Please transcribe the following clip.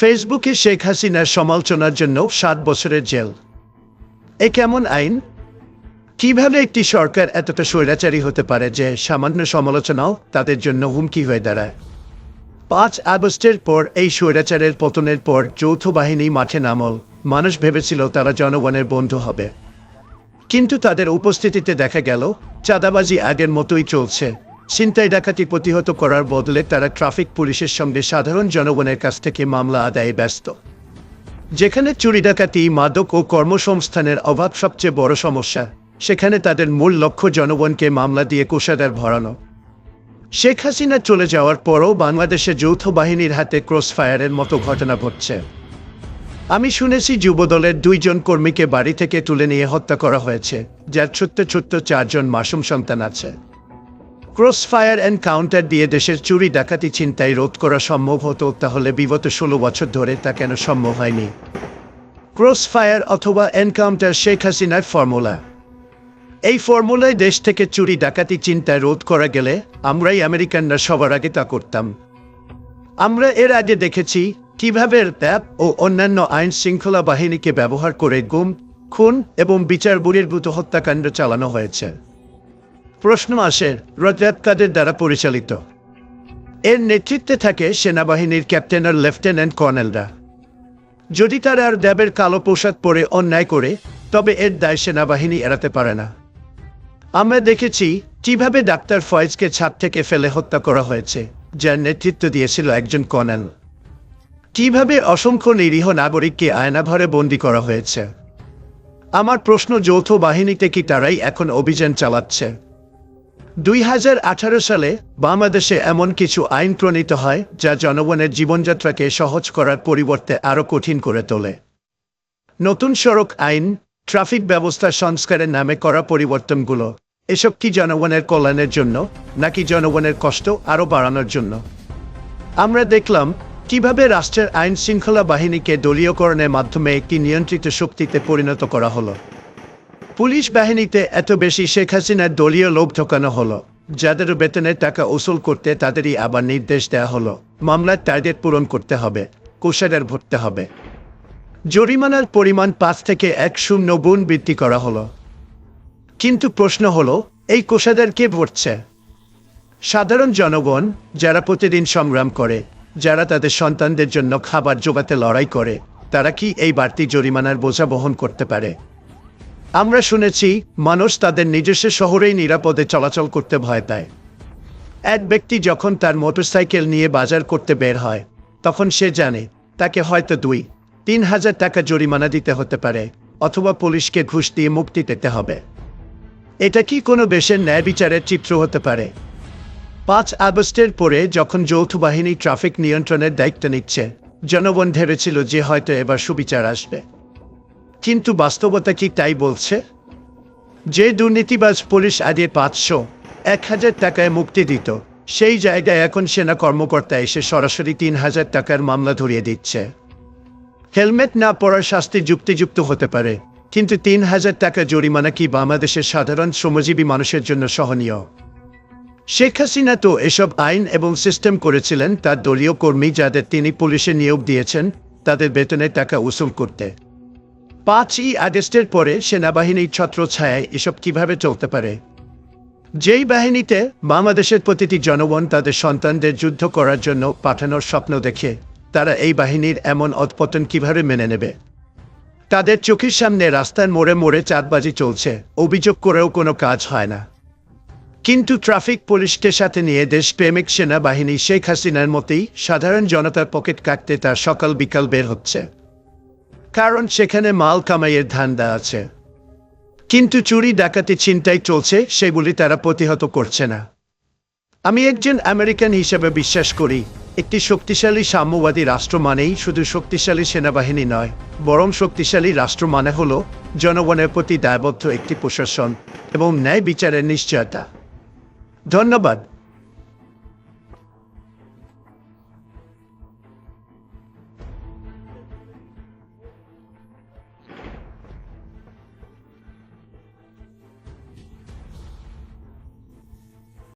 ফেসবুকে শেখ হাসিনার সমালোচনার জন্য সাত বছরের জেল। এ কেমন আইন? কীভাবে একটি সরকার এতটা স্বৈরাচারী হতে পারে যে সামান্য সমালোচনাও তাদের জন্য হুমকি হয়ে দাঁড়ায়? পাঁচ আগস্টের পর এই স্বৈরাচারের পতনের পর যৌথ বাহিনী মাঠে নামল। মানুষ ভেবেছিল তারা জনগণের বন্ধু হবে। কিন্তু তাদের উপস্থিতিতে দেখা গেল, চাঁদাবাজি আগের মতোই চলছে। ছিনতাই ডাকাতি প্রতিহত করার বদলে তারা ট্রাফিক পুলিশের সঙ্গে সাধারণ জনগণের কাছ থেকে মামলা আদায়ে ব্যস্ত। যেখানে চুরি ডাকাতি, মাদক ও কর্মসংস্থানের অভাব সবচেয়ে বড় সমস্যা, সেখানে তাদের মূল লক্ষ্য জনগণকে মামলা দিয়ে কোষাদার ভরানো। শেখ হাসিনা চলে যাওয়ার পরও বাংলাদেশে যৌথ বাহিনীর হাতে ক্রস ফায়ারের মতো ঘটনা ঘটছে। আমি শুনেছি যুবদলের দুইজন কর্মীকে বাড়ি থেকে তুলে নিয়ে হত্যা করা হয়েছে, যার ছোট্ট ছোট্ট চারজন মাসুম সন্তান আছে। ক্রস ফায়ার দিয়ে দেশের চুরি, ডাকাতি চিন্তায় রোধ করা সম্ভব হতো, তাহলে বিগত ষোলো বছর ধরে তা কেন সম্ভব হয়নি? ক্রস ফায়ার অথবা এনকাউন্টার শেখ হাসিনার ফর্মুলা। এই ফর্মুলায় দেশ থেকে চুরি, ডাকাতি চিন্তায় রোধ করা গেলে আমরাই আমেরিকানরা সবার আগে তা করতাম। আমরা এর আগে দেখেছি কীভাবে র্যাব ও অন্যান্য আইন শৃঙ্খলা বাহিনীকে ব্যবহার করে গুম, খুন এবং বিচার বহির্ভূত হত্যাকাণ্ড চালানো হয়েছে। প্রশ্ন আসে র্যাব কাদের দ্বারা পরিচালিত। এর নেতৃত্বে থাকে সেনাবাহিনীর ক্যাপ্টেন আর লেফটেন্যান্ট কর্নেলরা। যদি তারা আর র্যাবের কালো পোশাক পরে অন্যায় করে, তবে এর দায় সেনাবাহিনী এড়াতে পারে না। আমরা দেখেছি কীভাবে ডাক্তার ফয়েজকে ছাদ থেকে ফেলে হত্যা করা হয়েছে, যার নেতৃত্ব দিয়েছিল একজন কর্নেল। কীভাবে অসংখ্য নিরীহ নাগরিককে আয়নাঘরে বন্দি করা হয়েছে। আমার প্রশ্ন যৌথ বাহিনীতে কি তারাই এখন অভিযান চালাচ্ছে? দুই হাজার আঠারো সালে বাংলাদেশে এমন কিছু আইন প্রণীত হয় যা জনগণের জীবনযাত্রাকে সহজ করার পরিবর্তে আরও কঠিন করে তোলে। নতুন সড়ক আইন, ট্রাফিক ব্যবস্থা সংস্কারের নামে করা পরিবর্তনগুলো, এসব কি জনগণের কল্যাণের জন্য, নাকি জনগণের কষ্ট আরও বাড়ানোর জন্য? আমরা দেখলাম কীভাবে রাষ্ট্রের আইন শৃঙ্খলা বাহিনীকে দলীয়করণের মাধ্যমে একটি নিয়ন্ত্রিত শক্তিতে পরিণত করা হলো। পুলিশ বাহিনীতে এত বেশি শেখ হাসিনার দলীয় লোভ ঢোকানো হলো। যাদের বেতনের টাকা উসুল করতে তাদেরই আবার নির্দেশ দেওয়া হলো। মামলার টার্গেট পূরণ করতে হবে, কোষাগার ভরতে হবে। জরিমানার পরিমাণ পাঁচ থেকে এক শূন্য গুণ বৃদ্ধি করা হলো। কিন্তু প্রশ্ন হলো, এই কোষাদার কে ভরছে? সাধারণ জনগণ, যারা প্রতিদিন সংগ্রাম করে, যারা তাদের সন্তানদের জন্য খাবার জোগাতে লড়াই করে, তারা কি এই বাড়তি জরিমানার বোঝা বহন করতে পারে? আমরা শুনেছি, মানুষ তাদের নিজস্ব শহরেই নিরাপদে চলাচল করতে ভয় পায়। এক ব্যক্তি যখন তার মোটরসাইকেল নিয়ে বাজার করতে বের হয়, তখন সে জানে, তাকে হয়তো দুই, তিন হাজার টাকা জরিমানা দিতে হতে পারে, অথবা পুলিশকে ঘুষ দিয়ে মুক্তি পেতে হবে। এটা কি কোনো দেশের ন্যায় বিচারের চিত্র হতে পারে? পাঁচ আগস্টের পরে যখন যৌথ বাহিনী ট্রাফিক নিয়ন্ত্রণের দায়িত্ব নিচ্ছে জনগণ ভেবেছিল যে হয়তো এবার সুবিচার আসবে। কিন্তু বাস্তবতা কি তাই বলছে? যে দুর্নীতিবাজ পুলিশ আগে পাঁচশো, এক হাজার টাকায় মুক্তি দিত, সেই জায়গায় এখন সেনা কর্মকর্তা এসে সরাসরি তিন হাজার টাকার মামলা ধরিয়ে দিচ্ছে। হেলমেট না পরার শাস্তি যুক্তিযুক্ত হতে পারে, কিন্তু তিন হাজার টাকা জরিমানা কি বাংলাদেশের সাধারণ শ্রমজীবী মানুষের জন্য সহনীয়? শেখ হাসিনা তো এসব আইন এবং সিস্টেম করেছিলেন, তার দলীয় কর্মী যাদের তিনি পুলিশে নিয়োগ দিয়েছেন, তাদের বেতনের টাকা উসুল করতে। পাঁচই আগস্টের পরে সেনাবাহিনীর ছত্রছায়ায় এসব কীভাবে চলতে পারে? যেই বাহিনীতে বাংলাদেশের প্রতিটি জনগণ তাদের সন্তানদের যুদ্ধ করার জন্য পাঠানোর স্বপ্ন দেখে, তারা এই বাহিনীর এমন অধপতন কীভাবে মেনে নেবে? তাদের চোখের সামনে রাস্তার মোড়ে মোড়ে চাঁদবাজি চলছে, অভিযোগ করেও কোনো কাজ হয় না। কিন্তু ট্রাফিক পুলিশকে সাথে নিয়ে দেশপ্রেমিক সেনাবাহিনী শেখ হাসিনার মতেই সাধারণ জনতার পকেট কাটতে তার সকাল বিকাল বের হচ্ছে। কারণ সেখানে মাল কামাইয়ের ধান্দা আছে। কিন্তু চুরি, ডাকাতি চিন্তাই চলছে, সেগুলি তারা প্রতিহত করছে না। আমি একজন আমেরিকান হিসেবে বিশ্বাস করি, একটি শক্তিশালী সাম্যবাদী রাষ্ট্র মানেই শুধু শক্তিশালী সেনাবাহিনী নয়, বরং শক্তিশালী রাষ্ট্র মানে হল জনগণের প্রতি দায়বদ্ধ একটি প্রশাসন এবং ন্যায় বিচারের নিশ্চয়তা। ধন্যবাদ।